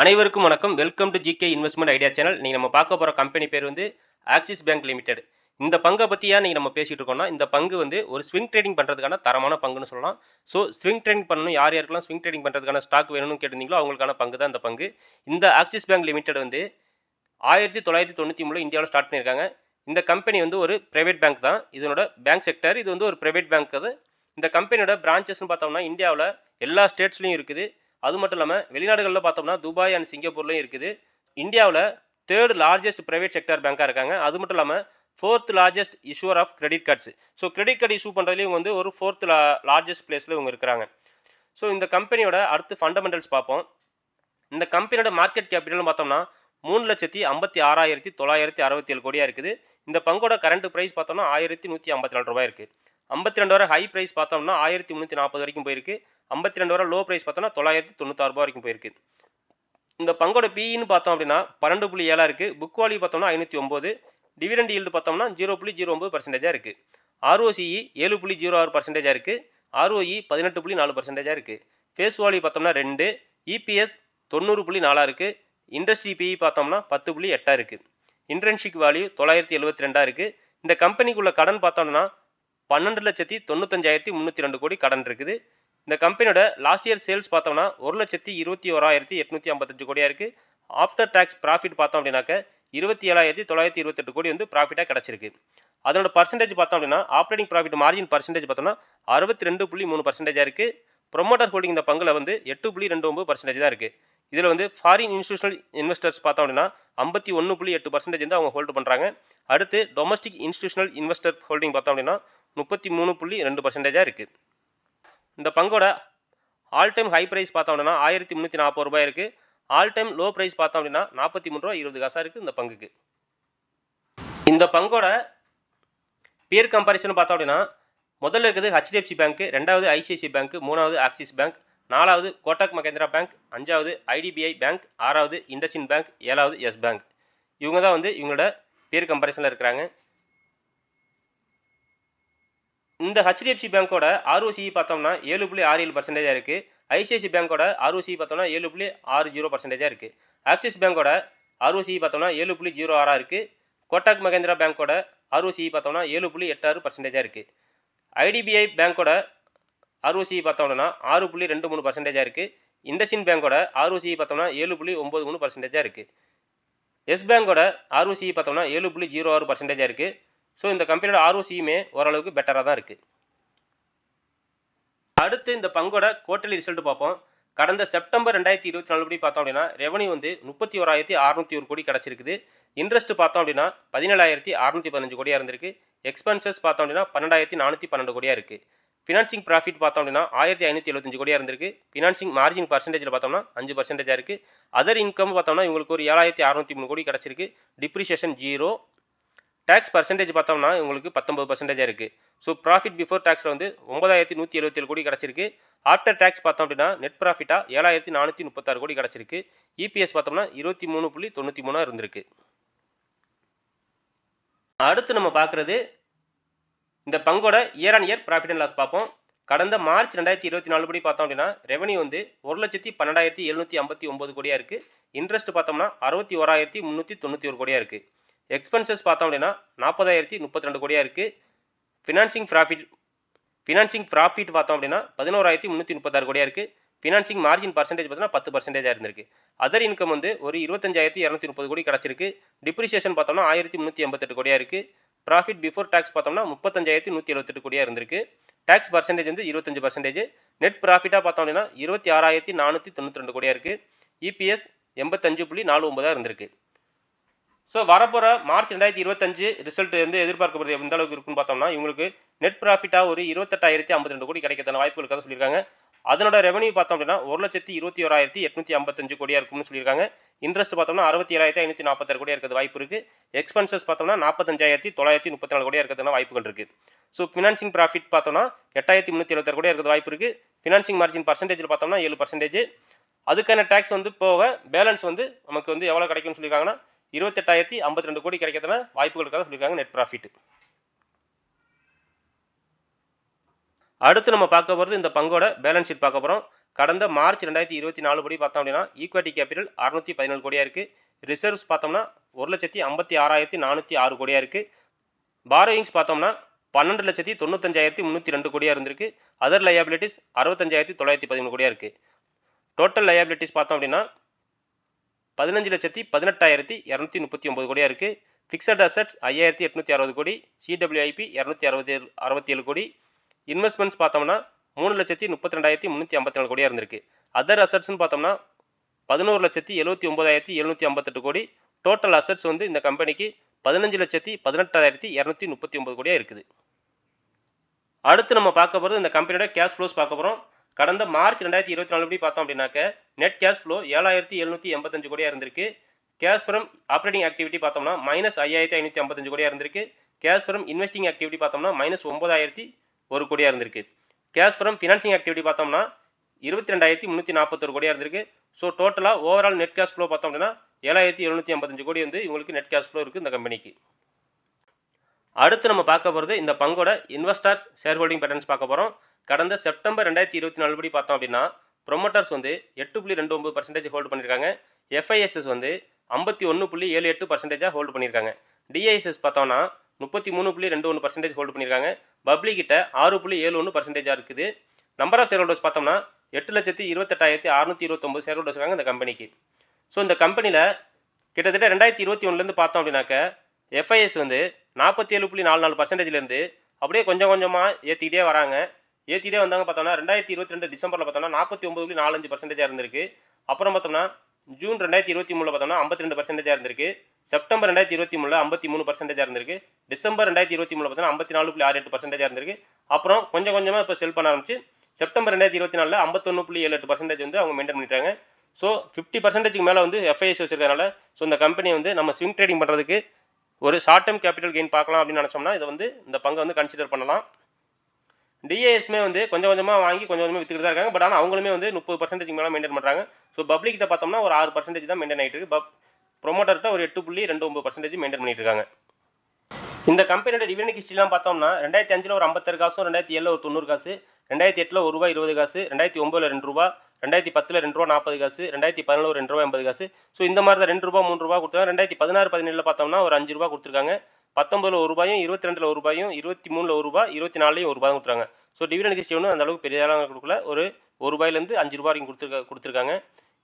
அனைவருக்கும் வணக்கம். Welcome to GK investment idea channel நீங்கள் நம்ம பார்க்க போகிற கம்பெனி பேர் வந்து ஆக்சிஸ் பேங்க் லிமிடெட் இந்த பங்கை பற்றி ஏன் நீங்கள் நம்ம பேசிகிட்டு இருக்கோம்னா இந்த பங்கு வந்து ஒரு ஸ்விங் ட்ரேடிங் பண்ணுறதுக்கான தரமான பங்குன்னு சொல்லலாம். ஸோ ஸ்விங் ட்ரேடிங் பண்ணணும் யார் யாருக்கெல்லாம் ஸ்விங் ட்ரேடிங் பண்ணுறதுக்கான ஸ்டாக் வேணும்னு கேட்டிருந்தீங்களோ அவங்களுக்கான பங்கு தான் இந்த பங்கு. இந்த ஆக்சிஸ் பேங்க் லிமிடெட் வந்து ஆயிரத்தி தொள்ளாயிரத்தி தொண்ணூற்றி மூணு இந்தியாவில் ஸ்டார்ட் பண்ணியிருக்காங்க. இந்த கம்பெனி வந்து ஒரு பிரைவேட் பேங்க் தான். இதனோட பேங்க் செக்டர் இது வந்து ஒரு பிரைவேட் பேங்க் அது. இந்த கம்பெனியோட பிரான்ச்சஸ்னு பார்த்தோம்னா இந்தியாவில் எல்லா ஸ்டேட்ஸ்லையும் இருக்குது. அது மட்டும் இல்லாமல் வெளிநாடுகளில் பார்த்தோம்னா துபாய் அண்ட் சிங்கப்பூர்லையும் இருக்குது. இந்தியாவில் தேர்ட் லார்ஜஸ்ட் பிரைவேட் செக்டர் பேங்காக இருக்காங்க. அது மட்டும் இல்லாமல் fourth largest issuer of credit cards so credit card issue பண்ணுறதுலேயும் இவங்க வந்து ஒரு ஃபோர்த் லார்ஜஸ்ட் பிளேஸில் இவங்க இருக்கிறாங்க. ஸோ இந்த கம்பெனியோட அடுத்து ஃபண்டமெண்டல்ஸ் பார்ப்போம். இந்த கம்பெனியோட மார்க்கெட் கேபிட்டல்னு பார்த்தோம்னா மூணு லட்சத்தி ஐம்பத்தி ஆறாயிரத்தி தொள்ளாயிரத்தி அறுபத்தி ஏழு கோடியாக இருக்குது. இந்த பங்கோட கரண்ட் ப்ரைஸ் பார்த்தோம்னா ஆயிரத்தி நூற்றி ஐம்பத்தி நாலு ரூபாய் இருக்குது ஐம்பத்தி ரெண்டு வரை ஹை ப்ரைஸ் பார்த்தோம்னா ஆயிரத்தி முந்நூற்றி நாற்பது வரைக்கும் போயிருக்கு. ஐம்பத்தி ரெண்டு ரூபா லோ ப்ரைஸ் பார்த்தோம்னா தொள்ளாயிரத்தி தொண்ணூத்தாறு ரூபா வரைக்கும் போயிருக்கு. இந்த பங்கோட பிஇன்னு பார்த்தோம் அப்படின்னா பன்னெண்டு புள்ளி ஏழாக இருக்குது புக் வாலி பார்த்தோம்னா ஐநூற்றி ஒம்பது டிவிடெண்ட் ஈல்டு பார்த்தோம்னா ஜீரோ புள்ளி ஜீரோ ஒம்பது பர்சன்டேஜாக இருக்குது ஆர்ஓசிஇ ஏழு புள்ளி ஜீரோ ஆறு பர்சன்டேஜாக இருக்குது ஆர்ஓஇ பதினெட்டு புள்ளி நாலு பர்சன்டேஜாக இருக்குது ஃபேஸ் வாலி பார்த்தோம்னா ரெண்டு. இபிஎஸ் தொண்ணூறு புள்ளி நாலாக இருக்குது இண்டஸ்ட்ரி பிஇ பார்த்தோம்னா பத்து புள்ளி எட்டாக இருக்குது இன்டர்ன்ஷிப் வேல்யூ தொள்ளாயிரத்தி எழுபத்தி ரெண்டாக இருக்குது இந்த கம்பெனிக்குள்ள கடன் பார்த்தோம்னா பன்னெண்டு லட்சத்தி தொண்ணூத்தஞ்சாயிரத்தி முந்நூற்றி ரெண்டு கோடி கடன் இருக்குது. இந்த கம்பெனியோட லாஸ்ட் இயர் சேல்ஸ் பார்த்தோம்னா ஒரு லட்சத்தி இருபத்தி ஓராயிரத்தி எட்நூற்றி ஐம்பத்தஞ்சு கோடியாக இருக்குது ஆஃப்டர் டேக்ஸ் ப்ராஃபிட் பார்த்தோம் அப்படின்னாக்க இருபத்தி ஏழாயிரத்தி தொள்ளாயிரத்தி இருபத்தெட்டு கோடி வந்து ப்ராஃபிட்டாக கிடச்சிருக்கு. அதோட பர்சன்டேஜ் பார்த்தோம் அப்படின்னா ஆப்ரேட்டிங் ப்ராஃபிட் மார்ஜின் பர்சன்டேஜ் பார்த்தோம்னா அறுபத்தி ரெண்டு புள்ளி மூணு பர்சன்டேஜாக இருக்குது ப்ரொமோட்டர் ஹோல்டிங் இந்த பங்கில் வந்து எட்டு புள்ளி ரெண்டு ஒம்பது பர்சன்டேஜ் தான் இருக்குது இதில் வந்து ஃபாரின் இன்ஸ்டியூஷனல் இன்வெஸ்டர்ஸ் பார்த்தோம் அப்படின்னா ஐம்பத்தி ஒன்று புள்ளி எட்டு பர்சன்டேஜ் வந்து அவங்க ஹோல்டு பண்ணுறாங்க அடுத்து டொமஸ்டிக் இன்ஸ்டியூஷனல் இன்வெஸ்டர் ஹோல்டிங் பார்த்தோம் அப்படின்னா முப்பத்தி மூணு புள்ளி ரெண்டு பர்சன்டேஜாக இருக்குது இந்த பங்கோட ஆல் டைம் ஹை ப்ரைஸ் பார்த்தோம் அப்படின்னா ஆயிரத்தி முந்நூற்றி நாற்பது ரூபாய் இருக்குது ஆல் டைம் லோ ப்ரைஸ் பார்த்தோம் அப்படின்னா நாற்பத்தி மூணு ரூபா இருபது காசாக இருக்குது இந்த பங்குக்கு. இந்த பங்கோட பியர் கம்பாரிசன் பார்த்தோம் அப்படின்னா முதல்ல இருக்குது ஹெச்டிஎஃப்சி பேங்க் ரெண்டாவது ஐசிஐசி பேங்க் மூணாவது ஆக்சிஸ் பேங்க் நாலாவது கோட்டக் மகேந்திரா பேங்க் அஞ்சாவது ஐடிபிஐ பேங்க் ஆறாவது இண்டஸ்இன் பேங்க் ஏழாவது எஸ் பேங்க் இவங்க தான் வந்து இவங்களோட பியர் கம்பாரிசனில் இருக்கிறாங்க. இந்த ஹெச்டிஎஃப்சி பேங்க்கோட ஆர்ஓசி பார்த்தோம்னா ஏழு புள்ளி ஆறு ஏழு பர்சன்டேஜாக இருக்குது ஐசிஐசி பேங்க்கோட ஆர்ஓசி பார்த்தோம்னா ஏழு புள்ளி ஆறு ஜீரோ பர்சன்டேஜாக இருக்குது ஆக்சிஸ் பேங்க்கோட ஆர்ஓசி பார்த்தோம்னா ஏழு புள்ளி ஜீரோ ஆறாக இருக்குது கோட்டாக் மகேந்திரா பேங்கோட ஆர்ஓசி பார்த்தோம்னா ஏழு புள்ளி எட்டாறு பர்சன்டேஜாக இருக்குது ஐடிபிஐ பேங்க்கோட ஆர்ஓசி பார்த்தோம்னா ஆறு புள்ளி ரெண்டு மூணு பர்சன்டேஜாக இருக்குது இண்டஸ்இன் பேங்க்கோட ஆர்ஓசி பார்த்தோம்னா ஏழு புள்ளி ஒம்பது மூணு பர்சன்டேஜாக இருக்குது எஸ் பேங்க்கோட ஆர்ஓசி பார்த்தோம்னா ஏழு புள்ளி ஜீரோ ஆறு பர்சன்டேஜாக இருக்குது ஸோ இந்த கம்பெனியோட ஆர்ஓசியுமே ஓரளவுக்கு பெட்டராக தான் இருக்குது அடுத்து இந்த பங்கோட குவார்டர்லி ரிசல்ட் பார்ப்போம். கடந்த செப்டம்பர் ரெண்டாயிரத்தி இருபத்தி நாலு படி பார்த்தோம் அப்படின்னா ரெவன்யூ வந்து முப்பத்தி ஓராயிரத்தி அறுநூத்தி ஒரு கோடி கிடச்சிருக்குது. இன்ட்ரெஸ்ட் பார்த்தோம் அப்படின்னா பதினேழாயிரத்தி அறுநூத்தி பதினஞ்சு கோடியாக இருந்திருக்கு. எக்ஸ்பென்சஸ் பார்த்தோம் அப்படின்னா பன்னெண்டாயிரத்தி நானூற்றி பன்னெண்டு கோடியாக இருக்குது ஃபினான்சிங் ப்ராஃபிட் பார்த்தோம் அப்படின்னா ஆயிரத்தி ஐநூற்றி எழுபத்தஞ்சு கோடியாக இருந்திருக்கு. ஃபினான்சிங் மார்ஜின் பர்சன்டேஜில் பார்த்தோம்னா அஞ்சு பர்சன்டேஜாக இருக்குது அதர் இன்கம் பார்த்தோம்னா இவங்களுக்கு ஒரு ஏழாயிரத்தி அறுநூத்தி மூணு கோடி கிடச்சிருக்கு. டிப்ரிஷியேஷன் ஜீரோ டேக்ஸ் பர்சன்டேஜ் பார்த்தோம்னா உங்களுக்கு பத்தொம்பது பர்சன்டேஜாக இருக்குது ஸோ ப்ராஃபிட் பிஃபோர் டேக்ஸில் வந்து ஒன்பதாயிரத்தி நூற்றி எழுபத்தேழு கோடி கிடச்சிருக்கு. ஆஃப்டர் டேக்ஸ் பார்த்தோம் அப்படின்னா நெட் ப்ராஃபிட்டாக ஏழாயிரத்தி நானூற்றி முப்பத்தாறு கோடி கிடச்சிருக்கு. இபிஎஸ் பார்த்தோம்னா இருபத்தி மூணு புள்ளி தொண்ணூற்றி மூணாக இருந்திருக்கு. அடுத்து நம்ம பார்க்குறது இந்த பங்கோட year on year profit and loss பார்ப்போம். கடந்த மார்ச் ரெண்டாயிரத்தி இருபத்தி நாலு படி பார்த்தோம் அப்படின்னா ரெவன்யூ வந்து ஒரு லட்சத்தி பன்னெண்டாயிரத்தி எழுநூற்றி ஐம்பத்தி ஒம்பது கோடியாக இருக்குது இன்ட்ரெஸ்ட் பார்த்தோம்னா அறுபத்தி ஓராயிரத்தி முந்நூற்றி தொண்ணூற்றி ஒரு கோடியாக இருக்குது எக்ஸ்பென்சஸ் பார்த்தோம் அப்படின்னா நாற்பதாயிரத்தி முப்பத்தி ரெண்டு கோடியாக இருக்குது ஃபினான்சிங் ப்ராஃபிட் ஃபினான்சிங் ப்ராஃபிட் பார்த்தோம் அப்படின்னா பதினோராயிரத்தி முந்நூற்றி முப்பத்தாறு கோடியாக இருக்குது ஃபினான்சிங் மார்ஜின் பர்சன்டேஜ் பார்த்தீங்கன்னா பத்து பர்சன்டேஜாக இருந்திருக்கு. அதர் இன்கம் வந்து ஒரு இருபத்தஞ்சாயிரத்தி இரநூத்தி முப்பது கோடி கிடச்சிருக்கு. டிப்ரிசியேஷன் பார்த்தோம்னா ஆயிரத்தி முந்நூற்றி எண்பத்தெட்டு கோடியாக இருக்குது ப்ராஃபிட் பிஃபோர் டேக்ஸ் பார்த்தோம்னா முப்பத்தஞ்சாயிரத்தி நூற்றி எழுபத்தெட்டு கோடியாக இருந்திருக்கு. டேக்ஸ் பர்சன்டேஜ் வந்து இருபத்தஞ்சு பர்சன்டேஜ் நெட் ப்ராஃபிட்டாக பார்த்தோம் அப்படின்னா இருபத்தி ஆறாயிரத்தி நானூற்றி தொண்ணூற்றி ரெண்டு கோடியாக இருக்குது இபிஎஸ் எண்பத்தஞ்சு புள்ளி நாலு ஒன்பதாக இருந்திருக்கு. ஸோ வரப்போகிற மார்ச் ரெண்டாயிரத்தி இருபத்தஞ்சு ரிசல்ட் வந்து எதிர்பார்க்கப்படுது எந்த அளவுக்கு இருக்குன்னு பார்த்தோம்னா இவங்களுக்கு நெட் ப்ராஃபிட்டாக ஒரு இருபத்தெட்டாயிரத்தி ஐம்பத்தி ரெண்டு கோடி கிடைக்கிறதான வாய்ப்புகள் இருக்காது சொல்லியிருக்காங்க. அதனோட ரெவன்யூ பார்த்தோம் அப்படின்னா ஒரு லட்சத்தி இருபத்தி ஓராயிரத்தி எட்நூத்தி ஐம்பத்தஞ்சு கோடியாக இருக்கும்னு சொல்லியிருக்காங்க. இன்ட்ரெஸ்ட் பார்த்தோம்னா அறுபத்தி ஏழாயிரத்தி ஐநூற்றி நாற்பத்தாறு கோடியாக இருக்கிறது வாய்ப்பு இருக்குது எக்ஸ்பென்சஸ் பார்த்தோம்னா நாற்பத்தஞ்சாயிரத்தி தொள்ளாயிரத்தி முப்பத்தி நாலு கோடியாக இருக்கிறதுனா வாய்ப்புகள் இருக்குது ஸோ ஃபினான்சிங் ப்ராஃபிட் பார்த்தோம்னா எட்டாயிரத்தி முந்நூற்றி எழுபத்தாறு கோடியாக இருக்கிறது வாய்ப்பு இருக்குது ஃபினான்சிங் மார்ஜின் பர்சன்டேஜில் பார்த்தோம்னா ஏழு பர்சன்டேஜ் அதுக்கான டேக்ஸ் வந்து போக பேலன்ஸ் வந்து நமக்கு வந்து எவ்வளோ கிடைக்கும்னு சொல்லியிருக்காங்கன்னா இருபத்தெட்டாயிரத்தி ஐம்பத்தி ரெண்டு கோடி கிடைக்கிறதுனா வாய்ப்புகள் சொல்லியிருக்காங்க நெட் ப்ராஃபிட் அடுத்து நம்ம பார்க்க போகிறது இந்த பங்கோட பேலன்ஸ் ஷீட் பார்க்க போகிறோம் கடந்த மார்ச் ரெண்டாயிரத்தி இருபத்தி நாலு படி பார்த்தோம் அப்படின்னா ஈக்விட்டி கேபிட்டல் அறுநூத்தி பதினேழு கோடியாக இருக்குது ரிசர்வ்ஸ் பார்த்தோம்னா ஒரு லட்சத்தி ஐம்பத்தி ஆறாயிரத்தி நானூற்றி ஆறு கோடியாக இருக்குது பாரோயிங்ஸ் பார்த்தோம்னா பன்னெண்டு லட்சத்தி தொண்ணூத்தஞ்சாயிரத்தி முந்நூற்றி ரெண்டு கோடியாக இருந்திருக்கு. அதர் லயபிலிட்டிஸ் அறுபத்தஞ்சாயிரத்தி தொள்ளாயிரத்தி பதிமூணு கோடியாக இருக்குது டோட்டல் லயபிலிட்டிஸ் பார்த்தோம் அப்படின்னா பதினஞ்சு லட்சத்தி பதினெட்டாயிரத்தி இரநூத்தி முப்பத்தி ஒம்பது கோடியாக இருக்குது ஃபிக்ஸட் அசட்ஸ் ஐயாயிரத்தி எட்நூற்றி அறுபது கோடி. சிடபிள்யூஐபி இரநூத்தி அறுபத்தி ஏழு அறுபத்தி ஏழு கோடி. இன்வெஸ்ட்மெண்ட்ஸ் பார்த்தோம்னா மூணு லட்சத்தி முப்பத்தி ரெண்டாயிரத்தி முந்நூற்றி ஐம்பத்தி நாலு கோடியாக இருந்திருக்கு. அதர் அசட்ஸ்னு பார்த்தோம்னா பதினோரு லட்சத்தி எழுபத்தி ஒம்பதாயிரத்தி எழுநூற்றி ஐம்பத்தெட்டு கோடி. டோட்டல் அசட்ஸ் வந்து இந்த கம்பெனிக்கு பதினஞ்சு லட்சத்தி பதினெட்டாயிரத்தி இரநூத்தி முப்பத்தி ஒம்பது கோடியாக இருக்குது. அடுத்து நம்ம பார்க்க போகிறது இந்த கம்பெனியோட கேஷ் ஃப்ளோஸ் பார்க்க போகிறோம் கடந்த மார்ச் ரெண்டாயிரத்தி இருபத்தி நாலு படி பார்த்தோம் அப்படின்னாக்க நெட் கேஷ் ஃப்ளோ ஏழாயிரத்தி எழுநூற்றி எண்பத்தஞ்சு கோடியாக இருந்திருக்கு. கேஷ் ஃப்ரம் ஆப்ரேட்டிங் ஆக்டிவிட்டி பார்த்தோம்னா மைனஸ் ஐயாயிரத்தி ஐநூற்றி ஐம்பத்தஞ்சு கோடியாக இருந்திருக்கு. கேஷ் ஃப்ரம் இன்வெஸ்டிங் ஆக்டிவிட்டி பார்த்தோம்னா மைனஸ் ஒன்பதாயிரத்தி ஒரு கோடியாக இருந்திருக்கு. கேஷ் ஃப்ரம் ஃபினான்சிங் ஆக்டிவிட்டி பார்த்தோம்னா இருபத்தி ரெண்டாயிரத்தி முந்நூற்றி நாற்பத்தொரு கோடியாக இருந்திருக்கு. ஸோ டோட்டலாக ஓவரால் நெட் கேஷ் ஃப்ளோ பார்த்தோம் அப்படின்னா ஏழாயிரத்தி எழுநூற்றி ஐம்பத்தஞ்சு கோடி வந்து இவங்களுக்கு நெட் கேஷ் ஃப்ளோ இருக்குது இந்த கம்பெனிக்கு அடுத்து நம்ம பார்க்க போகிறது இந்த பங்கோட இன்வெஸ்டர்ஸ் ஷேர் ஹோல்டிங் பேட்டர்ன்ஸ் பார்க்க போகிறோம் கடந்த செப்டம்பர் ரெண்டாயிரத்தி இருபத்தி நாலு படி பார்த்தோம் அப்படின்னா ப்ரொமோட்டர்ஸ் வந்து எட்டு புள்ளி ரெண்டு ஒன்பது பர்சன்டேஜ் ஹோல்டு பண்ணியிருக்காங்க எஃப்ஐஎஸ்எஸ் வந்து ஐம்பத்தி ஒன்று புள்ளி ஏழு எட்டு பர்சன்டேஜாக ஹோல்டு பண்ணியிருக்காங்க டிஐஎஸ்எஸ் பார்த்தோம்னா முப்பத்தி மூணு புள்ளி ரெண்டு ஒன்று பர்சன்டேஜ் ஹோல்டு பண்ணியிருக்காங்க பப்ளிக் கிட்ட ஆறு புள்ளி ஏழு ஒன்று பர்சன்டேஜாக இருக்குது. நம்பர் ஆஃப் ஷேர் ஹோல்டர்ஸ் பார்த்தோம்னா எட்டு லட்சத்தி இருபத்தெட்டாயிரத்தி அறுநூத்தி இருபத்தொம்பது ஷேர் ஹோல்டர்ஸ் இருக்காங்க இந்த கம்பெனிக்கு ஸோ இந்த கம்பெனியில் கிட்டத்தட்ட ரெண்டாயிரத்தி இருபத்தி ஒன்றுலேருந்து பார்த்தோம் அப்படின்னாக்க எஃப்ஐஎஸ் வந்து நாற்பத்தி ஏழு புள்ளி நாலு நாலு பர்சன்டேஜ்லேருந்து அப்படியே கொஞ்சம் கொஞ்சமாக ஏற்றிக்கிட்டே வராங்க. ஏற்றிட்டே வந்தாங்க பார்த்தோம்னா ரெண்டாயிரத்தி இருபத்தி ரெண்டு டிசம்பரில் பார்த்தோம்னா நாற்பத்தி ஒம்பது புள்ளி நாலஞ்சு பர்சன்டேஜாக இருந்திருக்கு. அப்புறம் பார்த்தோம்னா ஜூன் ரெண்டாயிரத்தி இருபத்தி மூணில் பார்த்தோம்னா ஐம்பத்தி ரெண்டு பர்சன்டேஜாக இருந்திருக்கு. செப்டம்பர் ரெண்டாயிரத்தி இருபத்தி மூணில் ஐம்பத்தி மூணு பர்சன்டேஜாக இருந்திருக்கு. டிசம்பர் ரெண்டாயிரத்தி இருபத்தி மூணில் பார்த்தோம்னா ஐம்பத்தி நாலு புள்ளி ஆறு எட்டு பர்சன்டேஜாக இருந்திருக்கு. அப்புறம் கொஞ்சம் கொஞ்சமாக இப்போ செல் பண்ண ஆரம்பிச்சு செப்டம்பர் ரெண்டாயிரத்தி இருபத்தி நாலில் ஐம்பத்தொன்று புள்ளி ஏழு எட்டு பர்சன்டேஜ் வந்து அவங்க மெயின்டைன் பண்ணிட்டாங்க. ஸோ ஃபிஃப்டி பர்சன்டேஜ்க்கு மேலே வந்து எஃப்ஐஎஸ் வச்சிருக்கனால ஸோ இந்த கம்பெனி வந்து நம்ம ஸ்விங் ட்ரேடிங் பண்ணுறதுக்கு ஒரு ஷார்ட் டேர்ம் கேபிட்டல் கெயின் பார்க்கலாம் அப்படின்னு நினச்சோம்னா இதை வந்து இந்த பங்கை வந்து கன்சிடர் பண்ணலாம். டிஏஎஸ்மே வந்து கொஞ்சம் கொஞ்சமாக வாங்கி கொஞ்சம் கொஞ்சமாக வித்துக்கிட்டு தான் இருக்காங்க. பட் ஆனால் அவங்களுமே வந்து முப்பது பர்சன்டேஜ் மேலே மெயின்டைன் பண்ணுறாங்க ஸோ பப்ளிக்கிட்ட பார்த்தோம்னா ஒரு ஆறு பர்சன்டேஜ் தான் மெயின்டைன் ஆகிட்டு இருக்கு. பப் ப்ரொமோட்டர்கிட்ட ஒரு எட்டு புள்ளி ரெண்டு ஒம்பது பர்சன்டேஜ் மெயின்டைன் பண்ணிட்டு இருக்காங்க. இந்த கம்பெனியோட டிவிடன் ஹிஸ்ட்ரிலாம் பார்த்தோம்னா ரெண்டாயிரத்தி அஞ்சில் ஒரு ஐம்பத்தாறு காசும் ரெண்டாயிரத்தி ஏழில் ஒரு தொண்ணூறு காசு ரெண்டாயிரத்தி எட்டில் ஒரு ரூபா இருபது காசு ரெண்டாயிரத்தி ஒம்பதில் ரெண்டு ரூபா ரெண்டாயிரத்தி பத்தில் ரெண்டு ரூபா நாற்பது காசு ரெண்டாயிரத்தி பதினொன்று ரெண்டு ரூபா எண்பது காசு. ஸோ இந்த மாதிரி தான் ரெண்டு ரூபா மூணு ரூபா கொடுத்தாங்க ரெண்டாயிரத்தி பதினாறு பதினேழில் பார்த்தோம்னா ஒரு அஞ்சு ரூபா கொடுத்துருக்காங்க. பத்தொன்பதுல ஒரு ரூபாயும் இருபத்தி ரெண்டுல ஒரு ரூபாயும் இருபத்தி மூணுல ஒரு ரூபாய் இருபத்தி நாலுலையும் ஒரு ரூபாய் கொடுத்துருக்காங்க. ஸோ டிவிடன் ஹிஸ்ட்ரி ஒன்றும் அந்த அளவுக்கு பெரிய அளவு கொடுக்கல. ஒரு ஒரு ரூபாயிலேருந்து அஞ்சு ரூபா வரைக்கும் கொடுத்துருக்க கொடுத்துருக்காங்க.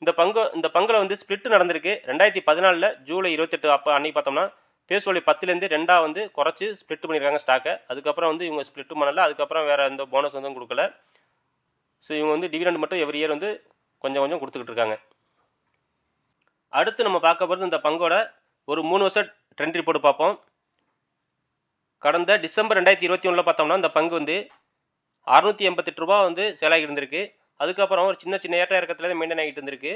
இந்த பங்கு இந்த பங்கில் வந்து ஸ்பிளிட் நடந்திருக்கு. ரெண்டாயிரத்தி பதினாலில் ஜூலை இருபத்தெட்டு அப்போ அன்னைக்கு பார்த்தோம்னா பேசுவலி பத்துலேருந்து ரெண்டாக வந்து குறைச்சி ஸ்பிளிட் பண்ணியிருக்காங்க ஸ்டாக்கை அதுக்கப்புறம் வந்து இவங்க ஸ்பிளிட்டும் பண்ணல. அதுக்கப்புறம் வேறு எந்த போனஸ் வந்து கொடுக்கல. ஸோ இவங்க வந்து டிவிடெண்ட் மட்டும் எவ்ரி இயர் வந்து கொஞ்சம் கொஞ்சம் கொடுத்துக்கிட்டு இருக்காங்க. அடுத்து நம்ம பார்க்க போகிறது இந்த பங்கோட ஒரு மூணு வருஷம் ட்ரெண்ட் ரிப்போர்ட் பார்ப்போம். கடந்த டிசம்பர் ரெண்டாயிரத்தி இருபத்தி ஒன்றில் பார்த்தோம்னா இந்த பங்கு வந்து அறுநூத்தி எண்பத்தெட்டு ரூபா வந்து சேலாகி இருந்திருக்கு. அதுக்கப்புறம் ஒரு சின்ன சின்ன ஏற்ற இறக்கத்தில் தான் மெயின்டைன் ஆகிட்டு இருந்திருக்கு.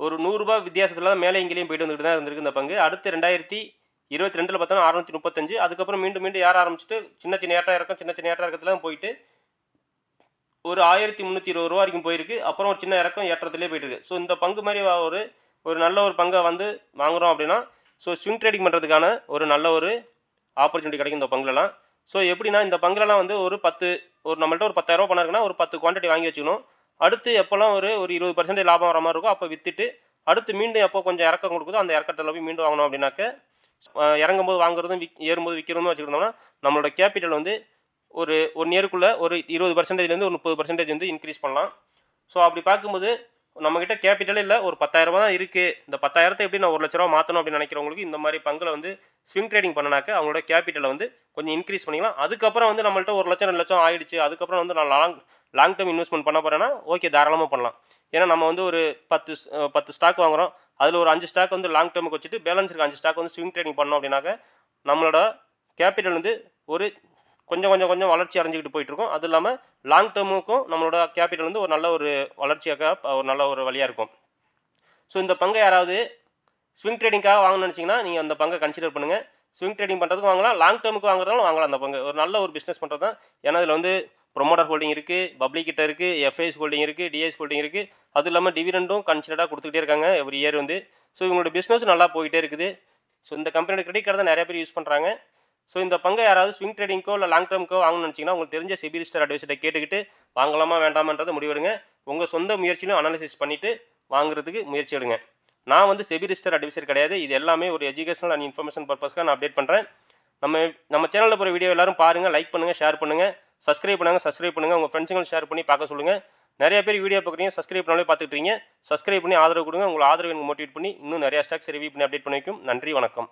ஒரு நூறுரூபா வித்தியாசத்தில் தான் மேலே இங்கேயும் போயிட்டு வந்துட்டு தான் இருந்திருக்கு இந்த பங்கு. அடுத்து ரெண்டாயிரத்தி இருபத்தி ரெண்டில் பார்த்தோம்னா அறுநூத்தி முப்பத்தஞ்சு. அதுக்கப்புறம் மீண்டும் மீண்டும் ஏற ஆரம்பிச்சுட்டு சின்ன சின்ன ஏற்ற இறக்கம் சின்ன சின்ன ஏற்ற இறக்கத்துல போயிட்டு ஒரு ஆயிரத்தி முந்நூற்றி இருபது ரூபா வரைக்கும் போயிருக்கு. அப்புறம் ஒரு சின்ன இறக்கம் ஏற்றத்துலேயே போயிட்டு இருக்கு. ஸோ இந்த பங்கு மாதிரி ஒரு ஒரு நல்ல ஒரு பங்கை வந்து வாங்குறோம் அப்படின்னா ஸோ ஸ்விங் ட்ரேடிங் பண்ணுறதுக்கான ஒரு நல்ல ஒரு ஆப்பர்ச்சுனிட்டி கிடைக்கும் இந்த பங்குலலாம். ஸோ எப்படின்னா இந்த பங்குலலாம் வந்து ஒரு பத்து ஒரு நம்மள்ட்ட ஒரு பத்தாயிரரூபா பணம் இருக்குன்னா ஒரு பத்து குவான்டிட்டி வாங்கி வச்சுக்கணும். அடுத்து எப்போல்லாம் ஒரு ஒரு இருபது பர்சன்டேஜ் லாபம் வர மாதிரி இருக்கும் அப்போ விற்றுட்டு அடுத்து மீண்டும் எப்போ கொஞ்சம் இறக்கம் கொடுக்குதோ அந்த இறக்கத்தில் போய் மீண்டும் வாங்கணும் அப்படின்னாக்க இறங்கும்போது வாங்குறதும் விக் ஏறும்போது விற்கிறதும் வச்சுக்கிட்டோம்னா நம்மளோட கேபிட்டல் வந்து ஒரு ஒன் இயருக்குள்ளே ஒரு இருபது பர்சன்டேஜ்லேருந்து ஒரு முப்பது பர்சன்டேஜ் வந்து இன்க்ரீஸ் பண்ணலாம். ஸோ அப்படி பார்க்கும்போது நம்மக்கிட்ட கேபிட்டலே இல்லை ஒரு பத்தாயிரரூபா தான் இருக்குது இந்த பத்தாயிரத்தை எப்படி நான் ஒரு லட்ச ரூபா மாற்றணும் அப்படின்னு நினைக்கிறவங்களுக்கு இந்த மாதிரி பங்கில் வந்து ஸ்விங் ட்ரேடிங் பண்ணனாக்க அவங்களோட கேபிட்டலை வந்து கொஞ்சம் இன்க்ரீஸ் பண்ணிக்கலாம். அதுக்கப்புறம் வந்து நம்மள்ட்ட ஒரு லட்சம் ரெண்டு லட்சம் ஆயிடுச்சு. அதுக்கப்புறம் வந்து நான் லாங் லாங் டேர்ம் இன்வெஸ்ட்மெண்ட் பண்ண போகிறேன்னா ஓகே தாராளமாக பண்ணலாம். ஏன்னா நம்ம வந்து ஒரு பத்து பத்து ஸ்டாக் வாங்குறோம். அதில் ஒரு அஞ்சு ஸ்டாக் வந்து லாங் டேர்முக்கு வச்சுட்டு பேலன்ஸ் இருக்க அஞ்சு ஸ்டாக் வந்து ஸ்விங் ட்ரேடிங் பண்ணோம் அப்படின்னாக்க நம்மளோட கேபிட்டல் வந்து ஒரு கொஞ்சம் கொஞ்சம் கொஞ்சம் வளர்ச்சி அடைஞ்சிக்கிட்டு போயிட்டு இருக்கும் அது இல்லாமல் லாங் டேர்முக்கும் நம்மளோட கேபிட்டல் வந்து ஒரு நல்ல ஒரு வளர்ச்சியாக ஒரு நல்ல ஒரு வழியாக இருக்கும். ஸோ இந்த பங்கை யாராவது ஸ்விங் ட்ரேடிங்காக வாங்கணும்னு நினச்சிங்கன்னா நீங்கள் அந்த பங்கை கன்சிடர் பண்ணுங்கள் ஸ்விங் ட்ரேடிங் பண்ணுறதுக்கு வாங்கலாம். லாங் டேர்முக்கு வாங்குறதாலும் வாங்கலாம் அந்த பங்கு. ஒரு நல்ல ஒரு பிஸ்னஸ் பண்ணுறது தான் ஏன்னா இதில் வந்து ப்ரொமோட்டர் ஹோல்டிங் இருக்குது பப்ளிக் கிட்ட இருக்குது எஃப்ஐஎஸ் ஹோல்டிங் இருக்குது டிஎஸ் ஹோல்டிங் இருக்குது அது இல்லாமல் டிவிடெண்டும் கன்சிடராக கொடுத்துக்கிட்டே இருக்காங்க எவ்ரி இயர் வந்து. ஸோ இவங்களோட பிஸ்னஸ் நல்லா போயிட்டே இருக்குது. ஸோ இந்த கம்பெனியோட கிரெடிட் கார்டு தான் நிறைய பேர் யூஸ் பண்ணுறாங்க ஸோ இந்த பங்கை யாராவது ஸ்விங் ட்ரேடிங்க்கோ இல்லை லாங் டேர்முக்கோ வாங்கணும்னு நினச்சிங்கன்னா உங்களுக்கு தெரிஞ்ச செபி ரிஜிஸ்டர் கேட்டுக்கிட்டு வாங்கலாமா வேண்டாமான்றதை முடிவெடுங்க. உங்கள் சொந்த முயற்சியிலும் அனாலிசிஸ் பண்ணிவிட்டு வாங்குறதுக்கு முயற்சி எடுங்க. நான் வந்து செபி ரிஜிஸ்டர் அட்வைசர் கிடையாது. இது எல்லாமே ஒரு எஜுகேஷனல் அண்ட் இன்ஃபர்மேஷன் பர்பஸ்க்காக நான் அப்டேட் பண்ணுறேன் நம்ம நம்ம சேனலில் போகிற வீடியோ எல்லாரும் பாருங்கள் லைக் பண்ணுங்கள் ஷேர் பண்ணுங்கள் சப்ஸ்கிரைப் பண்ணுங்க சப்ஸ்கிரைப் பண்ணுங்கள் உங்கள் ஃப்ரெண்ட்ஸுங்களும் ஷேர் பண்ணி பார்க்க சொல்லுங்கள் நிறைய பேர் வீடியோ பார்க்குறீங்க சப்ஸ்கிரைப் பண்ணாலே பார்த்துக்கிட்டீங்க சப்ஸ்கிரைப் பண்ணி ஆதரவு கொடுங்க. உங்களை ஆதரவு எனக்கு மோட்டிவேட் பண்ணி இன்னும் நிறைய ஸ்டாக்ஸ் ரிவ்யூ பண்ணி அப்டேட் பண்ணி வைக்கும். நன்றி வணக்கம்.